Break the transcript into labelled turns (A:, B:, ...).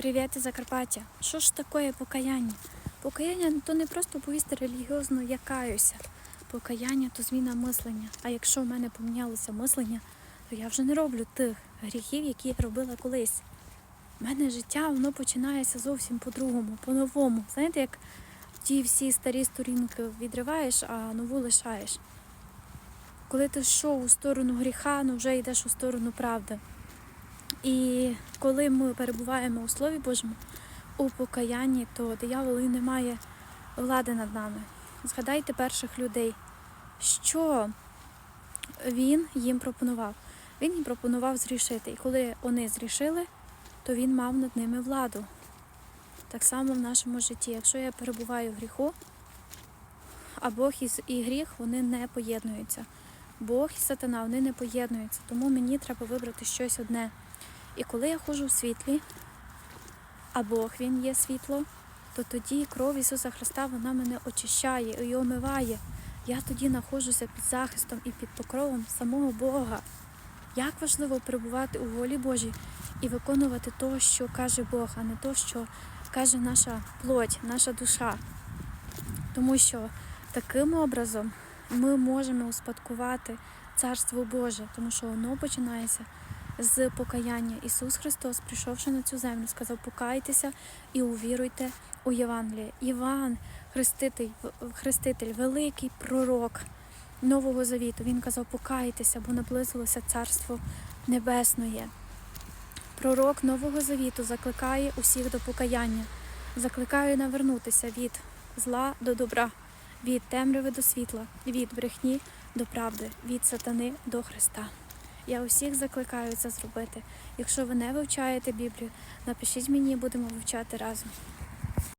A: Привіт Закарпаття. Що ж таке покаяння? Покаяння то не просто повісти релігіозно я каюся. Покаяння то зміна мислення. А якщо в мене помінялося мислення, то я вже не роблю тих гріхів, які я робила колись. У мене життя воно починається зовсім по-другому, по-новому. Знаєте, як ті всі старі сторінки відриваєш, а нову лишаєш. Коли ти йшов у сторону гріха, ну вже йдеш у сторону правди. І коли ми перебуваємо у Слові Божому, у покаянні, то диявол він не має влади над нами. Згадайте перших людей, що він їм пропонував. Він їм пропонував зрішити. І коли вони зрішили, то він мав над ними владу. Так само в нашому житті. Якщо я перебуваю в гріху, а Бог і гріх вони не поєднуються. Бог і сатана вони не поєднуються. Тому мені треба вибрати щось одне. І коли я ходжу в світлі, а Бог Він є світло, то тоді кров Ісуса Христа вона мене очищає і омиває. Я тоді знаходжуся під захистом і під покровом самого Бога. Як важливо перебувати у волі Божій і виконувати те, що каже Бог, а не те, що каже наша плоть, наша душа. Тому що таким образом ми можемо успадкувати Царство Боже, тому що воно починається з покаяння. Ісус Христос, прийшовши на цю землю, сказав: покайтеся і увіруйте у Євангеліє. Іван, хреститель, хреститель, великий пророк Нового Завіту. Він казав: покайтеся, бо наблизилося Царство Небесне. Пророк Нового Завіту закликає усіх до покаяння, закликає навернутися від зла до добра, від темряви до світла, від брехні до правди, від сатани до Христа. Я усіх закликаю це зробити. Якщо ви не вивчаєте Біблію, напишіть мені, будемо вивчати разом.